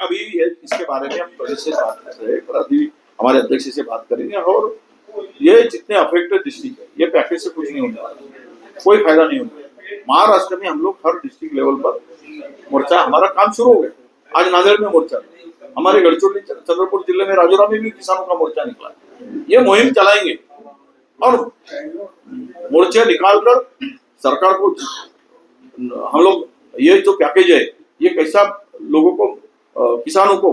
अभी इसके बारे में हम प्रदेश से बात कर रहे हैं, पर अभी हमारे अध्यक्ष से बात करेंगे और ये जितने अफेक्टेड डिस्ट्रिक्ट है, ये पैकेज से कुछ नहीं वाला। कोई फ़ायदा नहीं होगा महाराष्ट्र में हम लोग हर डिस्ट्रिक्ट लेवल पर मोर्चा, हमारा काम शुरू हो गया। आज नांदेड़ में मोर्चा। हमारे गढ़चिरोली चंद्रपुर ज़िले में राजौरा में भी किसानों का मोर्चा निकला। ये मुहिम चलाएँगे। और मोर्चे निकालकर सरकार को हम लोग, ये जो पैकेज है, ये कैसा लोगों को किसानों को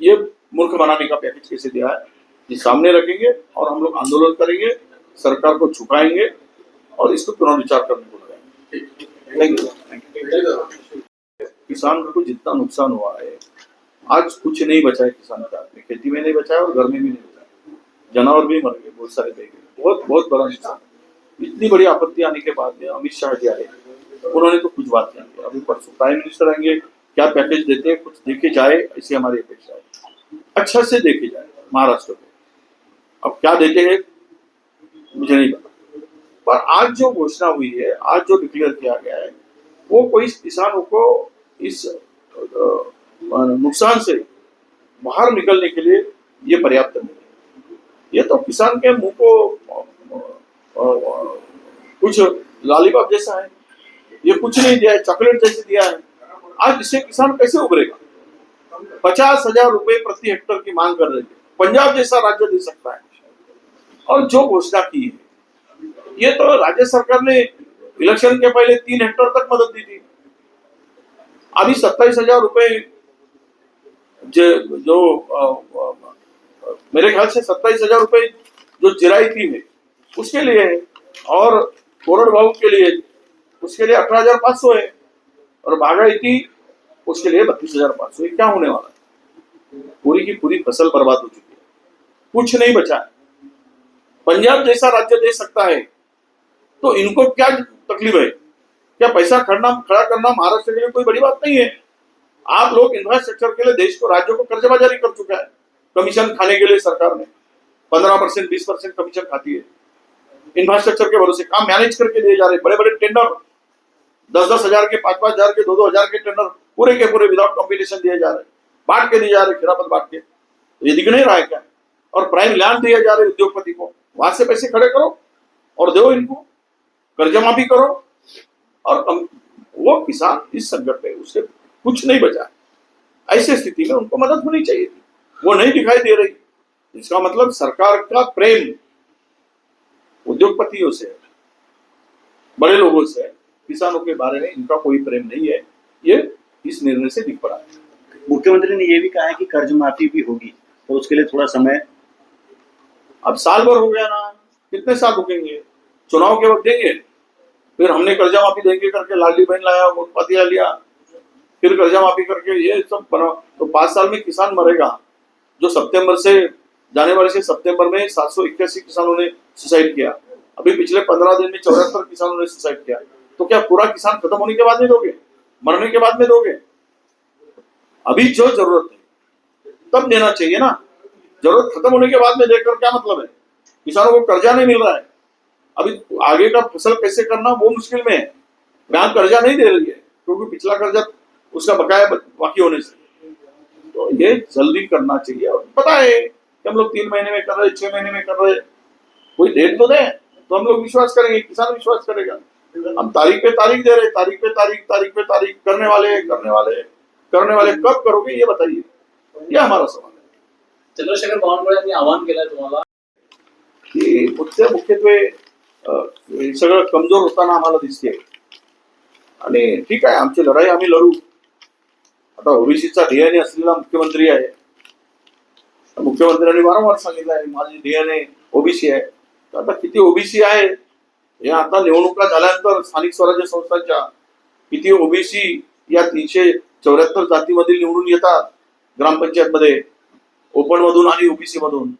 ये मूर्ख बनाने का पैकेज कैसे दिया है ये सामने रखेंगे और हम लोग आंदोलन करेंगे, सरकार को झुकाएँगे और इसको पुनर्विचार करने को लगाएँगे। किसान को जितना नुकसान हुआ है, आज कुछ नहीं बचा है किसान के खेती में नहीं बचा है और घर में भी नहीं बचा जानवर भी मर गए, बहुत सारे बह गए। बहुत बहुत बड़ा नुकसान। इतनी बड़ी आपत्ति आने के बाद में अमित शाह जी आए। उन्होंने तो कुछ बात नहीं अभी परसों प्राइम मिनिस्टर आएँगे क्या पैकेज देते हैं, कुछ देखे जाए ऐसी हमारी अपेक्षा है। अच्छा से देखे जाए, महाराष्ट्र को अब क्या देते हैं, मुझे नहीं पता। पर आज जो घोषणा हुई है, आज जो डिक्लेयर किया गया है, वो कोई किसानों को इस नुकसान से बाहर निकलने के लिए ये पर्याप्त नहीं है। ये तो किसान के मुँह को कुछ लालीपाप जैसा है। ये कुछ नहीं दिया है, चॉकलेट जैसे दिया है। आज इससे किसान कैसे उभरेगा? पचास हज़ार रुपए प्रति हेक्टर की मांग कर रहे थे पंजाब जैसा राज्य दे सकता है। और जो घोषणा की है ये तो राज्य सरकार ने इलेक्शन के पहले तीन हेक्टर तक मदद दी थी। अभी सत्ताईस हज़ार रुपए जो जो अ, अ, मेरे ख्याल से सत्ताईस हज़ार रुपए जो थी है उसके लिए है। और कोरडवाहू के लिए उसके लिए अठारह हज़ार पाँच सौ है। और बागायती उसके लिए बत्तीस हज़ार पाँच सौ। क्या होने वाला है? पूरी की पूरी फ़सल बर्बाद हो चुकी है। कुछ नहीं बचा। पंजाब जैसा राज्य दे सकता है। तो इनको क्या तकलीफ़ है? क्या पैसा खड़ना, खड़ा करना महाराष्ट्र के लिए कोई बड़ी बात नहीं है? आप लोग इंफ्रास्ट्रक्चर के लिए देश को, राज्यों को कर्जबाजारी कर चुका है। कमीशन खाने के लिए सरकार ने। पंद्रह परसेंट बीस परसेंट कमीशन खाती है। इंफ्रास्ट्रक्चर के भरोसे काम मैनेज करके दिए जा रहे बड़े बड़े टेंडर दस दस हज़ार के पाँच पाँच हज़ार के दो दो हज़ार के टेंडर पूरे के पूरे विदाउट कॉम्पिटिशन दिए जा रहे बांट के दिए जा रहे, खिलाफत बांट के। ये दिख नहीं रहा है। क्या और प्राइम लैंड दिए जा रहे उद्योगपति को। वहाँ से पैसे खड़े करो और दो इनको। कर्ज माफ़ी करो। और वो किसान इस संकट में उससे कुछ नहीं बचा। ऐसी स्थिति में उनको मदद होनी चाहिए थी। वो नहीं दिखाई दे रही। इसका मतलब सरकार का प्रेम उद्योगपतियों से, बड़े लोगों से, किसानों के बारे में इनका कोई प्रेम नहीं है। ये इस निर्णय से दिख पड़ा। मुख्यमंत्री ने यह भी कहा है कि कर्ज माफ़ी भी होगी तो उसके लिए थोड़ा समय। अब साल भर हो गया ना कितने साल रुकेंगे? चुनाव के वक्त देंगे फिर हमने कर्जा माफ़ी देंगे करके लाडली बहन लाया मोटपातिया लिया फिर कर्जा माफ़ी करके ये सब बना तो पाँच साल में किसान मरेगा। जो सितंबर से जनवरी से सितंबर में सात सौ इक्यासी किसानों ने सुसाइड किया। अभी पिछले पंद्रह दिन में चौहत्तर किसानों ने सुसाइड किया। तो क्या पूरा किसान खत्म होने के बाद में दोगे मरने के बाद में दोगे। अभी जो ज़रूरत है, तब देना चाहिए ना। ज़रूरत खत्म होने के बाद में देकर क्या मतलब है? किसानों को कर्जा नहीं मिल रहा है। अभी आगे का फ़सल कैसे करना, वो मुश्किल में है। बैंक कर्जा नहीं दे रही है, क्योंकि पिछला कर्जा उसका बकाया बाकी होने से। तो ये जल्दी करना चाहिए। और पता है कि हम लोग तीन महीने में कर रहे छह महीने में कर रहे कोई डेट तो दे तो हम लोग विश्वास करेंगे, किसान विश्वास करेगा। हम तारीख पे तारीख दे रहे तारीख पे तारीख तारीख पे तारीख करने वाले करने वाले करने वाले कब करोगे ये बताइए। ये हमारा सवाल है। चंद्रशेखर बावनकुळे यांनी आवाहन केलंय तुम्हाला. की मुख्य मुख्यत्वे हे सगळं कमजोर होताना आम्हाला दिसते आणि ठीक आहे आमची लढाई आम्ही लढू. आता ओबीसीचा डीएनए असलेला मुख्यमंत्री आहे. मुख्यमंत्र्यांनी वारंवार सांगितलं आहे माझी डीएनए ओबीसी आहे. तर आता किती ओबीसी आहे हे आता निवडणुका झाल्यानंतर स्थानिक स्वराज्य संस्थांच्या किती ओबीसी या तीनशे चौऱ्याहत्तर जातीमधील निवडून येतात ग्रामपंचायतमध्ये ओपन मधून आणि ओबीसी मधून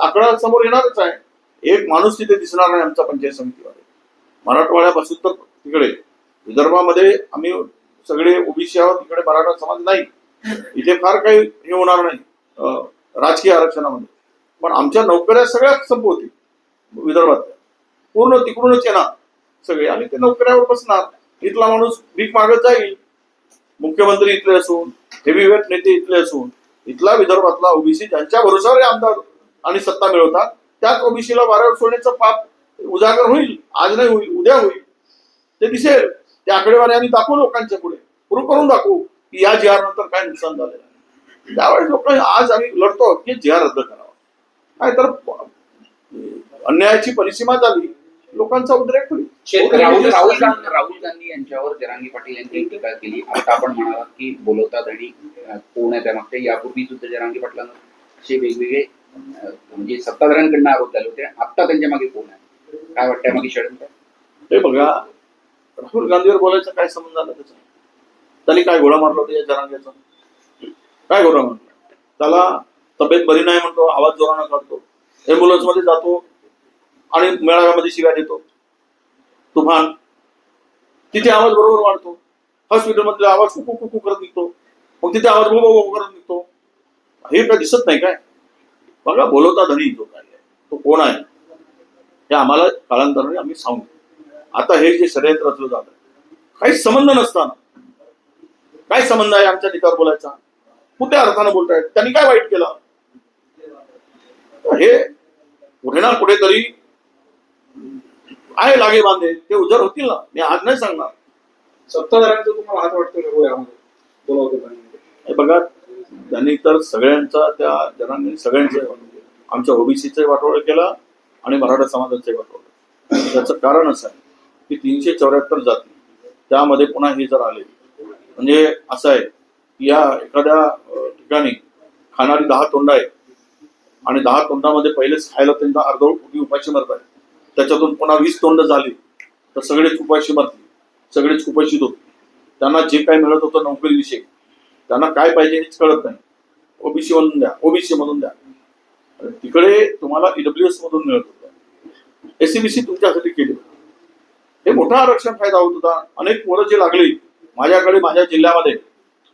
आकडा समोर येणारच आहे. एक माणूस तिथे दिसणार नाही आमच्या पंचायत समितीमध्ये. मराठवाड्यापासून तर तिकडे विदर्भामध्ये आम्ही सगळे ओबीसी आहोत तिकडे मराठा समाज नाही. इथे फार काही हे होणार नाही राजकीय आरक्षणामध्ये. पण आमच्या नोकऱ्या सगळ्यात संपवतील विदर्भात. पूर्ण तिकडूनच येणार? सगळे आणि ते नोकऱ्यावर बसणार. इथला माणूस भीक मागत जाईल. मुख्यमंत्री इथले असून हेवीवेट नेते इथले असून इथला विदर्भातला ओबीसी ज्यांच्या भरोशावर आमदार आणि सत्ता मिळवतात त्याच ओबीसीला वाऱ्यावर सोडण्याचं पाप उजागर होईल आज नाही होईल उद्या होईल. ते दिसेल. ते आकडेवारी आम्ही दाखवू लोकांच्या पुढे. प्रूव्ह करून दाखवू की या जी नंतर काय नुकसान झालेलं आहे. त्यावेळेस लोक आज आम्ही लढतो की जी रद्द करावा. काय तर अन्यायाची परिसीमा झाली. लोकांचा उद्रेक होईल. शेतकरी राहुल राहुल गांधी. राहुल गांधी यांच्यावर जरांगी पाटील यांनी टीका केली. आता आपण म्हणालात की बोलवतात आणि कोण आहे त्यामागचे? यापूर्वी सुद्धा जरांगी पाटलांना असे वेगवेगळे म्हणजे सत्ताधाऱ्यांकडनं आरोप झाले होते. आता त्यांच्या मागे कोण आहे? काय वाटतंय मागे षडयंत्र ते बघा राहुल गांधीवर बोलायचा काय संबंध आला त्याचा? त्यांनी काय घोडा मारला होता या जनांग्याचा काय घोडा मारला? त्याला तब्येत बरी नाही म्हणतो आवाज जोरानं काढतो. एम्ब्युलन्समध्ये जातो आणि मेळाव्यामध्ये शिव्या देतो. तुफान तिथे आवाज बरोबर वाढतो. हॉस्पिटलमधला आवाज कुकू कुकू करत निघतो. मग तिथे आवाज बोबो करत निघतो. हे काय दिसत नाही काय? बघा बोलवता धनी तो काय आहे. तो कोण आहे? हे आम्हाला कालांतराने आम्ही सांगू. आता हे जे षडयंत्र रचलं जात काही संबंध नसताना. काय संबंध आहे आमच्या नेत्यावर बोलायचा? कुठल्या अर्थानं बोलतायत? त्यांनी काय वाईट केलं? हे कुठे ना कुठेतरी आहे लागे बांधे ते उजर होतील ना? मी आज नाही सांगणार. सत्ताधाऱ्यांचा तुम्हाला हात वाटतो यामध्ये बघा त्यांनी तर सगळ्यांचा त्या जनांनी सगळ्यांचे आमच्या ओबीसीचे वाटोळ केला आणि मराठा समाजाचे वाटोळ त्याचं कारण असं आहे की तीनशे चौऱ्याहत्तर जाती त्यामध्ये पुन्हा हे जर आले म्हणजे असं आहे की या एखाद्या ठिकाणी खाणारी दहा तोंड आहे आणि दहा तोंडामध्ये पहिलेच खायला त्यांना अर्धवट कुठे उपाशी मरत आहे त्याच्यातून पुन्हा वीस तोंड झाली. तर सगळेच उपाशी मारले सगळेच कुपोषित होते त्यांना जे काय मिळत होतं नोकरीविषयी त्यांना काय पाहिजे हेच कळत नाही. ओबीसी मधून द्या ओबीसी मधून द्या. तिकडे तुम्हाला ईडब्ल्यूएस मधून मिळत होतं. एसीबीसी तुमच्यासाठी केली. होती. हे मोठा आरक्षण फायदा होत होता. अनेक मुलं जे लागली माझ्याकडे माझ्या जिल्ह्यामध्ये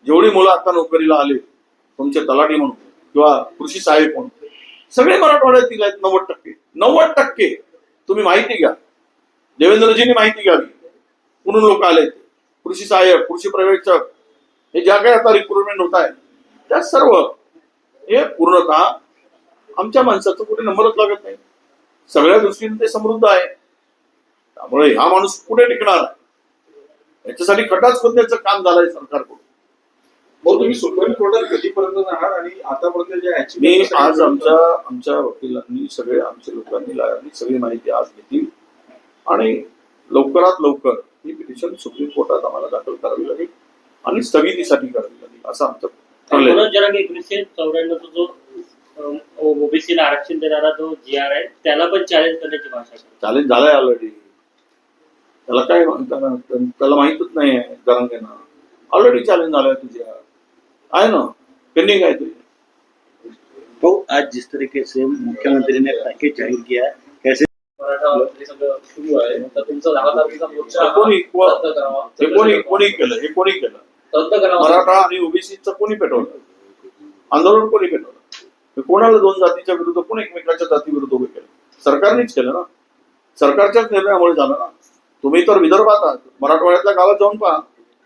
जेवढी मुलं आता नोकरीला आले तुमचे तलाठी म्हणून किंवा कृषी सहाय्यक म्हणून सगळे मराठवाड्यातील आहेत नव्वद टक्के. नव्वद टक्के. तुम्ही माहिती घ्या. देवेंद्रजींनी माहिती घ्यावी. कुठून लोक आले कृषी सहाय्यक कृषी प्रवेक्षक हे ज्या काही आता रिक्रुटमेंट होत आहे त्या सर्व हे पूर्णतः आमच्या माणसाचं कुठे नंबरच लागत नाही. सगळ्या दृष्टीने ते समृद्ध आहे. त्यामुळे हा माणूस कुठे टिकणार? याच्यासाठी खटाच खोदण्याचं काम झालंय सरकारकडून. तुम्ही सुप्रीम कोर्टात कधीपर्यंत जाणार आणि आतापर्यंत जे मी आज आमच्या आमच्या वकिलांनी सगळे आमच्या लोकांनी सगळी माहिती आज घेतली. आणि लवकरात लवकर ही पिटिशन सुप्रीम कोर्टात आम्हाला दाखल करावी लागेल आणि स्थगितीसाठी करावी लागेल असं आमचं जरांगे एकोणीसशे चौऱ्याण्णवचा जो ओबीसीला आरक्षण देणारा जो जी आर आहे त्याला पण चॅलेंज करण्याची भाषा. चॅलेंज झालंय ऑलरेडी त्याला काय म्हणतात त्याला माहितच नाही आहे जरांगेना. ऑलरेडी चॅलेंज झालंय तुझ्या आहे ना? पेंडिंग आहे तुझी तो? आज जिस तरीके से मुख्यमंत्री ने पैकेज जाहिर किया है कैसे मराठा हे हे हे हे आणि ओबीसीचं कोणी पेटवलं? आंदोलन कोणी पेटवलं? हे कोणाला दोन जातीच्या विरुद्ध कोण एकमेकाच्या जाती विरुद्ध उभे केलं? सरकारनेच केलं ना? सरकारच्याच निर्णयामुळे झालं ना? तुम्ही तर विदर्भात आहात. मराठवाड्यातल्या गावात जाऊन पहा.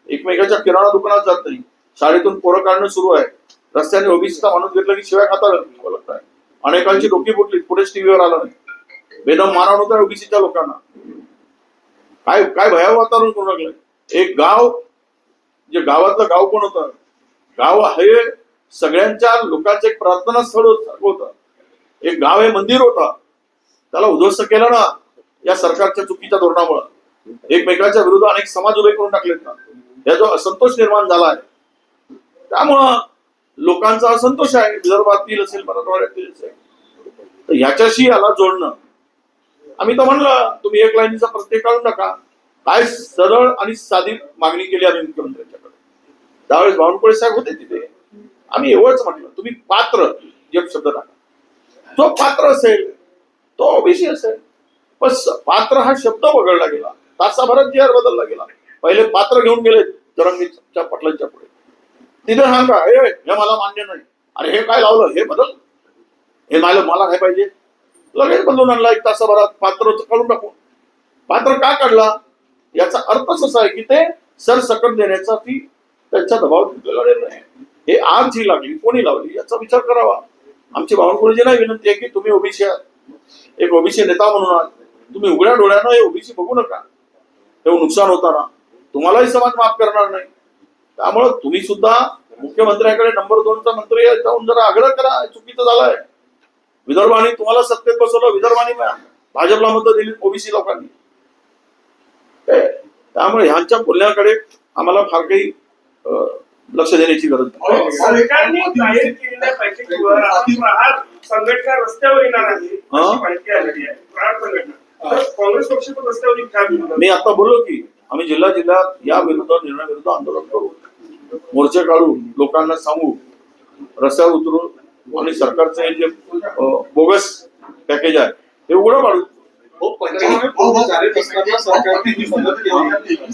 एकमेकाच्या किराणा दुकानात जात नाही. शाळेतून पोरं काढणं सुरू आहे. रस्त्याने ओबीसीचा माणूस घेतला की शिवाय खाता लागत आहे अनेकांची डोकी फुटली पुढेच टीव्हीवर आलं नाही. बेदम मारहाण होता ओबीसीच्या लोकांना. काय काय भयावह वातावरण करू लागलंय. एक गाव जे गावातलं गाव कोण होतं? गाव हे सगळ्यांच्या लोकांचं एक प्रार्थना स्थळ होत. एक गाव हे मंदिर होता. त्याला उद्ध्वस्त केलं ना या सरकारच्या चुकीच्या धोरणामुळे. एकमेकांच्या विरुद्ध अनेक समाज उभे करून टाकलेत ना. या जो असंतोष निर्माण झाला आहे. त्यामुळं लोकांचा असंतोष आहे. विदर्भातील असेल मराठवाड्यातील असेल. तर ह्याच्याशी याला जोडणं. आम्ही तर म्हणलं तुम्ही एक लाईनीचा प्रत्येक काढून टाका काय सरळ आणि साधी मागणी केली आम्ही मुख्यमंत्र्यांच्याकडे त्यावेळेस बावनकुळे साहेब होते तिथे. आम्ही एवढंच म्हटलं तुम्ही पात्र एक शब्द टाका. जो पात्र असेल तो ओबीसी असेल. पण पात्र हा शब्द वगळला गेला. तासाभरात जी आर बदलला गेला. पहिले पात्र घेऊन गेले जरंगीच्या पटलांच्या पुढे. तिथे सांगा हे हे मला मान्य नाही. अरे हे काय लावलं? हे बदल. हे मला मला काय पाहिजे. लगेच बदलून आणला एक तासाभरात. पात्र काढून टाकून पात्र का काढला? याचा अर्थच असा आहे की ते सरसकट देण्याचा ती त्यांचा दबाव घेतलेला आहे. हे आज जी लागली कोणी लावली याचा विचार करावा. आमची बावनकुळेची नाही विनंती आहे की तुम्ही ओबीसी आहात. एक ओबीसी नेता म्हणून आहात. तुम्ही उघड्या डोळ्यानं हे ओबीसी बघू नका. तेव्हा नुकसान होताना. तुम्हालाही समाज माफ करणार नाही. त्यामुळं तुम्ही सुद्धा मुख्यमंत्र्याकडे नंबर दोनचा मंत्री आहे, जाऊन जरा आग्रह करा चुकीचं झालंय. विदर्भाने तुम्हाला सत्तेत बसवलं विदर्भाने भाजपला मतं दिली ओबीसी लोकांनी? त्यामुळे ह्यांच्या बोलण्याकडे आम्हाला फार काही लक्ष देण्याची गरज नाही. संघटना रस्त्यावर येणार आहे काँग्रेस पक्ष पण रस्त्यावर? मी आता बोललो की आम्ही जिल्हा जिल्ह्यात या विरुद्ध निर्णयाविरुद्ध आंदोलन करू. मोर्चे काढू लोकांना सांगू रस्त्यावर उतरू आणि सरकारचं हे जे बोगस पॅकेज आहे ते उघडं पाडू. हो, ही मदत केली.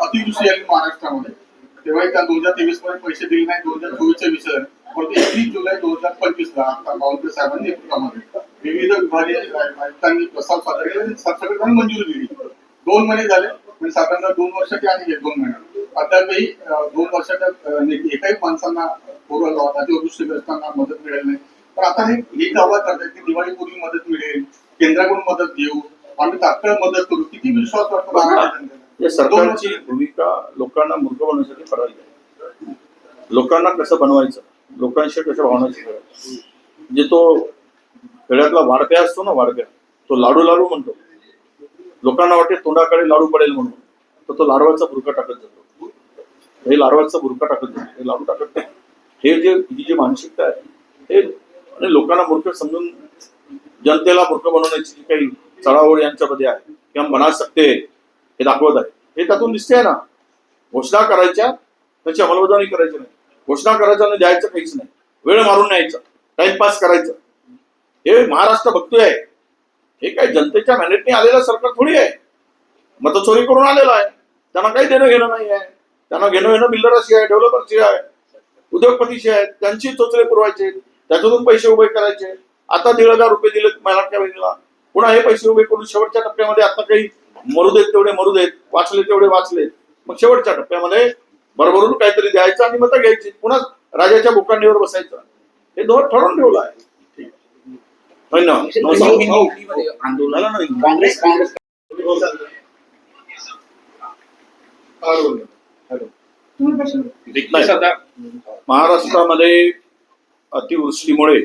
अतिवृष्टी आली महाराष्ट्रामध्ये. तेव्हा त्या दोन हजार तेवीसमध्ये पैसे दिले नाही दोन हजार चोवीसचे विषय परंतु एकवीस जुलै दोन हजार पंचवीस ला आता बावनकुळे साहेबांनी नेतृत्वामध्ये विविध विभागीय आयुक्तांनी प्रस्ताव सादर केले सरकारने मंजुरी दिली. दोन महिने झाले म्हणजे साधारणतः दोन वर्षाचे आणि हे दोन महिने. अद्यापही दोन वर्षाच्या एकाही माणसांना पूर्व अतिवृष्टीग्रस्तांना मदत मिळेल नाही. तर आता हे हे दावा करतात की दिवाळीपूर्वी मदत मिळेल केंद्राकडून मदत घेऊ आम्ही तात्काळ मदत करू. किती विश्वास वाटतो सरकारची भूमिका लोकांना मूर्ख बनवण्यासाठी आहे लोकांना कसं बनवायचं? लोकांशी कशा भावनाची म्हणजे तो खेड्यातला वाडप्या असतो ना वाडप्या तो लाडू लाडू म्हणतो. लोकांना वाटते तोंडाकडे लाडू पडेल म्हणून. तर तो लाडवाचा बुरका टाकत जातो. हे लाडवाचा बुरका टाकत जातो. हे लाडू टाकत नाही हे जे ही जी मानसिकता आहे हे आणि लोकांना मूर्ख समजून जनतेला मूर्ख बनवण्याची जी काही चढाओढ यांच्यामध्ये आहे किंवा मनात सकते हे दाखवत आहे. हे त्यातून दिसते ना. घोषणा करायच्या त्याची अंमलबजावणी करायची नाही. घोषणा करायच्या आणि द्यायचं काहीच नाही. वेळ मारून न्यायचा. टाइमपास करायचं. हे महाराष्ट्र बघतोय हे काय जनतेच्या मॅनेटने आलेलं सरकार थोडी आहे. मतचोरी करून आलेलं आहे. त्यांना काही देणं घेणं नाही आहे. त्यांना घेणं घेणं बिल्डरशी आहे डेव्हलपरशी आहे उद्योगपतीशी आहेत त्यांची चोचले पुरवायचे त्याच्यातून पैसे उभे करायचे. आता दीड हजार रुपये दिले मराठ्या बहिणीला. पुन्हा हे पैसे उभे करून शेवटच्या टप्प्यामध्ये आता काही मरू देत तेवढे मरू देत वाचले तेवढे वाचले. मग शेवटच्या टप्प्यामध्ये भरभरून काहीतरी द्यायचं आणि मतं घ्यायची. पुन्हा राजाच्या बुकांडीवर बसायचं. हे धोरण ठरवून ठेवलं आहे. काँग्रेस काँग्रेस. महाराष्ट्रामध्ये अतिवृष्टीमुळे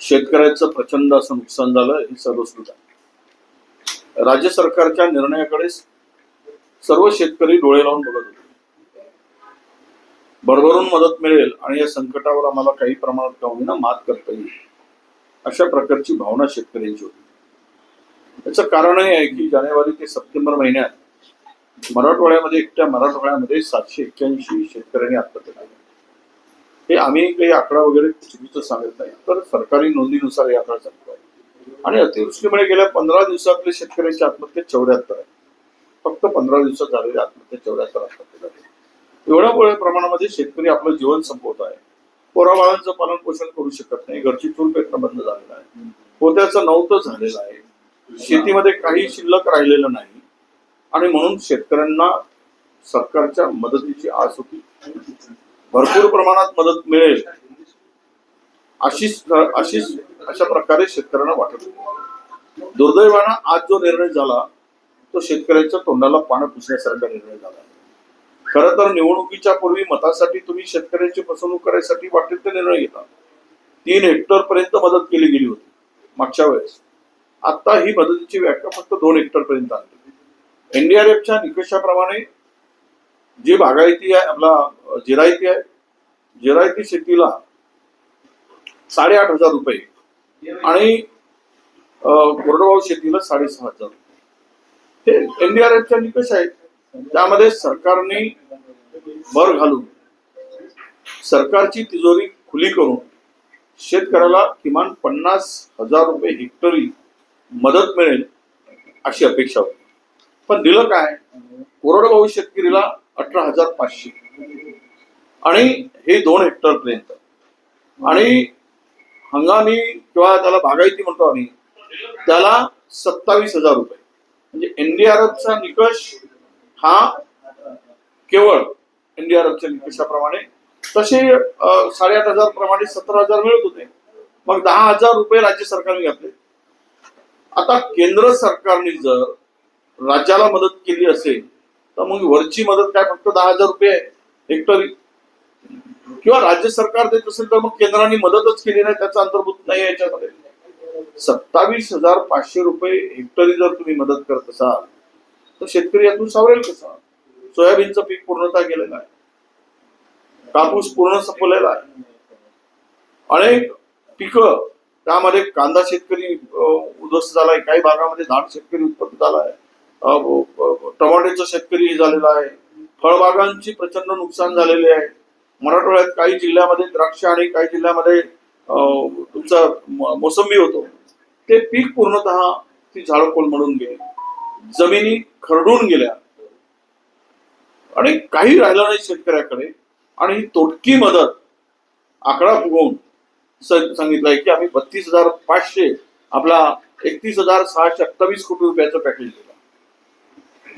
शेतकऱ्याचं प्रचंड असं नुकसान झालं हे सर्वश्रुत आहे राज्य सरकारच्या निर्णयाकडे सर्व शेतकरी डोळे लावून बघत होते. भरभरून मदत मिळेल आणि या संकटावर आम्हाला काही प्रमाणात का होईना मात करता येईल. अशा प्रकारची भावना शेतकऱ्यांची होती. याचं कारणही आहे की जानेवारी ते सप्टेंबर महिन्यात मराठवाड्यामध्ये एकट्या मराठवाड्यामध्ये सातशे एक्क्याऐंशी शेतकऱ्यांनी आत्महत्या केल्या हे आम्ही काही आकडा वगैरे चुकीचं सांगत नाही तर सरकारी नोंदीनुसार हे आकडा सांगतो आहे. आणि अतिवृष्टीमुळे गेल्या पंधरा दिवसातले शेतकऱ्यांची आत्महत्या चौऱ्याहत्तर आहे. फक्त पंधरा दिवसात झालेल्या आत्महत्या चौऱ्याहत्तर आत्महत्या झाल्या एवढ्या मोठ्या प्रमाणामध्ये शेतकरी आपलं जीवन संपवत आहे. पोराबाळांचं पालन पोषण करू शकत नाही. घरची चूल पेटणं बंद झालेलं आहे. पोत्याचं नव्हतं झालेलं आहे. शेतीमध्ये काही शिल्लक राहिलेलं नाही. आणि म्हणून शेतकऱ्यांना सरकारच्या मदतीची आस होती. भरपूर प्रमाणात मदत मिळेल. अशीच अशीच अशा प्रकारे शेतकऱ्यांना वाटत होती. दुर्दैवानं आज जो निर्णय झाला तो शेतकऱ्याच्या तोंडाला पानं पुसण्यासारखा निर्णय झाला. खरं तर निवडणुकीच्या पूर्वी मतासाठी तुम्ही शेतकऱ्यांची फसवणूक करायसाठी वाटेल ते निर्णय घेता. तीन हेक्टर पर्यंत मदत केली गेली होती मागच्या वेळेस. आता ही मदतीची व्याख्या फक्त दोन हेक्टर पर्यंत आणली. एनडीआरएफच्या निकषाप्रमाणे जी बागायती आहे आपला जिरायती आहे जिरायती शेतीला साडेआठ हजार रुपये आणि कोरडवाहू शेतीला साडेसहा हजार रुपये. हे एनडीआरएफच्या निकष आहेत. त्यामध्ये सरकारने भर घालून सरकारची तिजोरी खुली करून शेतकऱ्याला किमान पन्नास हजार रुपये हेक्टरी मदत मिळेल अशी अपेक्षा होती. पण दिलं काय? कोरडवाहू शेतकरीला अठरा हजार पाचशे. आणि हे दोन हेक्टर पर्यंत. आणि हंगामी किंवा त्याला बागायती म्हणतो आम्ही त्याला सत्तावीस हजार रुपये. म्हणजे एनडीआरएफचा निकष हा? केवळ एनडीआरएफच्या निकषाप्रमाणे तसे साडेआठ हजार प्रमाणे सतरा हजार मिळत होते. मग दहा हजार रुपये राज्य सरकारने घातले. आता केंद्र सरकारने जर राज्याला मदत केली असेल तर मग वरची मदत काय फक्त दहा हजार रुपये आहे? हेक्टरी किंवा राज्य सरकार देत असेल तर मग केंद्राने मदतच केली नाही त्याचा अंतर्भूत नाही याच्यामध्ये. सत्तावीस हजार पाचशे रुपये हेक्टरी जर तुम्ही मदत करत असाल तर शेतकरी यातून सावरेल कसा? सोयाबीनचं पीक पूर्णतः गेलेलं आहे. कापूस पूर्ण संपलेला आहे. अनेक पिकं त्यामध्ये कांदा शेतकरी उद्ध्वस्त झालाय. काही भागामध्ये धान शेतकरी उत्पन्न झालाय. टमाट्याचा शेतकरी झालेला आहे. फळबागांची प्रचंड नुकसान झालेले आहे. मराठवाड्यात काही जिल्ह्यामध्ये द्राक्ष आणि काही जिल्ह्यामध्ये तुमचा मोसंबी होतो. ते पीक पूर्णतः ती झाडं कोलमडून गेले. जमिनी खरडून गेल्या. आणि काही राहिलं नाही शेतकऱ्याकडे. आणि ही तोटकी मदत आकडा फुगवून सांगितलंय की आम्ही बत्तीस हजार पाचशे आपला एकतीस हजार सहाशे अठ्ठावीस कोटी रुपयाचं पॅकेज दिलं.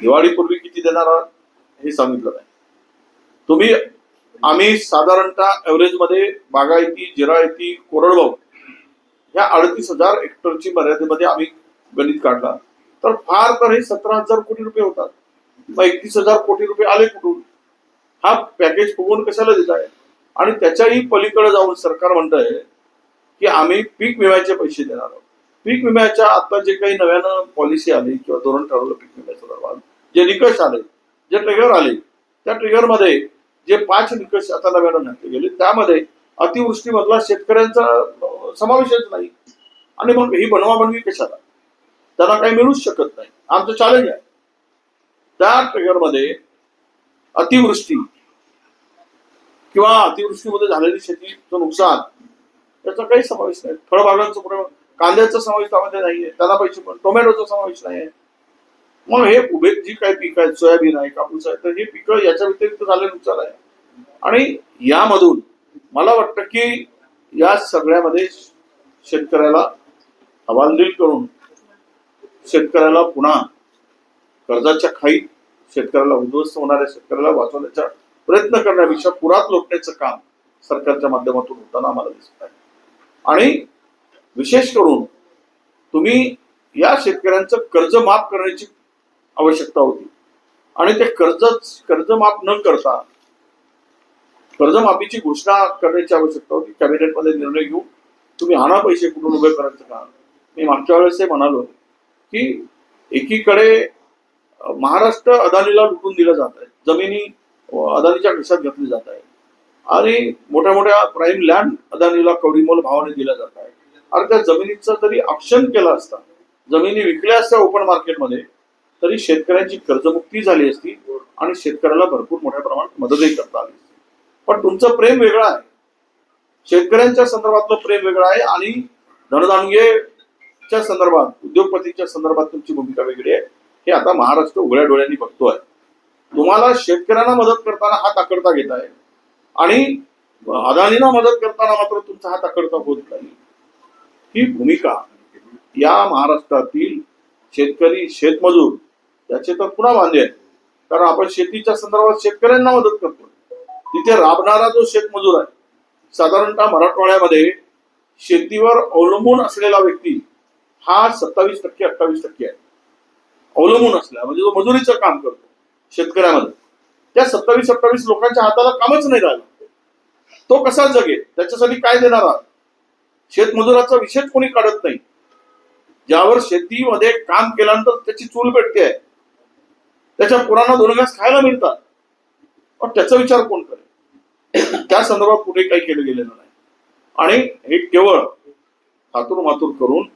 दिवाळीपूर्वी किती देणार आहात हे सांगितलं नाही. तुम्ही आम्ही साधारणतः एव्हरेजमध्ये बागायती जिरायती कोरडवाहू ह्या अडतीस हजार हेक्टरची मर्यादेमध्ये आम्ही गणित काढला. तर फार तर हे सतरा हजार कोटी रुपये होतात. मग एकतीस हजार कोटी रुपये आले कुठून? हा पॅकेज फुगवून कशाला देत आहे? आणि त्याच्याही पलीकडे जाऊन सरकार म्हणतंय की आम्ही पीक विम्याचे पैसे देणार आहोत. पीक विम्याच्या आता जे काही नव्यानं पॉलिसी आली किंवा धोरण ठरवलं पीक विम्याच्या दरबार जे निकष आले जे ट्रिगर आले त्या ट्रिगरमध्ये जे पाच निकष आता नव्यानं घातले गेले त्यामध्ये अतिवृष्टीमधला शेतकऱ्यांचा समावेशच नाही. आणि मग ही बनवाबनवी कशाला? त्यांना काही मिळूच शकत नाही. आमचं चॅलेंज आहे त्या ट्रिगरमध्ये अतिवृष्टी किंवा अतिवृष्टीमध्ये झालेली शेतीचं नुकसान त्याचा काही समावेश नाही. फळबागांचं प्रमाण कांद्याचा समावेश त्यामध्ये नाहीये. त्याला पैसे पण टोमॅटोचा समावेश नाही मग हे उभे जी काही पिकं आहेत सोयाबीन आहे कापूस आहे तर हे पिकं याच्या व्यतिरिक्त झालेलं नुकसान आहे. आणि यामधून मला वाटतं की या सगळ्यामध्ये शेतकऱ्याला हवालदिल करून शेतकऱ्याला पुन्हा कर्जाच्या खाईत शेतकऱ्याला उद्ध्वस्त होणाऱ्या शेतकऱ्याला वाचवण्याचा प्रयत्न करण्यापेक्षा पुरात लोटण्याचं काम सरकारच्या माध्यमातून होताना आम्हाला दिसत आहे. आणि विशेष करून तुम्ही या शेतकऱ्यांचं कर्ज माफ करण्याची आवश्यकता होती. आणि ते कर्ज कर्ज माफ न करता कर्जमाफीची घोषणा करण्याची आवश्यकता होती. कॅबिनेटमध्ये निर्णय घेऊन तुम्ही हाना पैसे कुठून उभे करायचं का? मी मागच्या वेळेस हे म्हणालो की एकीकडे महाराष्ट्र अदानीला लुटून दिलं जात आहे. जमिनी अदानीच्या खिशात घेतली जात आहे. आणि मोठ्या मोठ्या प्राईम लँड अदानीला कवडीमोल भावाने दिल्या जात आहे. आणि त्या जमिनीचं जरी ऑप्शन केलं असता जमिनी विकल्या असत्या ओपन मार्केटमध्ये तरी शेतकऱ्यांची कर्जमुक्ती झाली असती आणि शेतकऱ्याला भरपूर मोठ्या प्रमाणात मदतही करता आली असती. पण तुमचं प्रेम वेगळं आहे. शेतकऱ्यांच्या संदर्भातलं प्रेम वेगळं आहे आणि च्या संदर्भात उद्योगपतीच्या संदर्भात तुमची भूमिका वेगळी आहे. हे आता महाराष्ट्र उघड्या डोळ्यांनी बघतोय. तुम्हाला शेतकऱ्यांना मदत करताना हात आकडता घेत आहे. आणि अदानीना मदत करताना मात्र तुमचा हात आकडता होत नाही. ही भूमिका या महाराष्ट्रातील शेतकरी शेतमजूर याचे तर पुन्हा बांधे आहेत कारण आपण शेतीच्या संदर्भात शेतकऱ्यांना मदत करतो तिथे राबणारा जो शेतमजूर आहे साधारणतः मराठवाड्यामध्ये शेतीवर अवलंबून असलेला व्यक्ती हा सत्तावीस टक्के अठ्ठावीस टक्के आहे. अवलंबून असलेला म्हणजे जो मजुरीचं काम करतो शेतकऱ्यामध्ये. त्या सत्तावीस अठ्ठावीस लोकांच्या हाताला कामच नाही राहिलं. तो कसा जगेल? त्याच्यासाठी काय देणार आहात? शेतमजुराचा विशेष कोणी काढत नाही. ज्यावर शेतीमध्ये काम केल्यानंतर त्याची चूल पेटते आहे त्याच्या पुराणा दोन घास खायला मिळतात. पण त्याचा विचार कोण करेल? त्या संदर्भात कुठे काही केलं गेलेलं नाही. आणि हे केवळ हातूर मातूर करून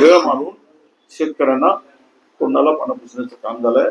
वेळ मारून शेतकऱ्यांना तोंडाला पानं पुसण्याचं काम झालंय.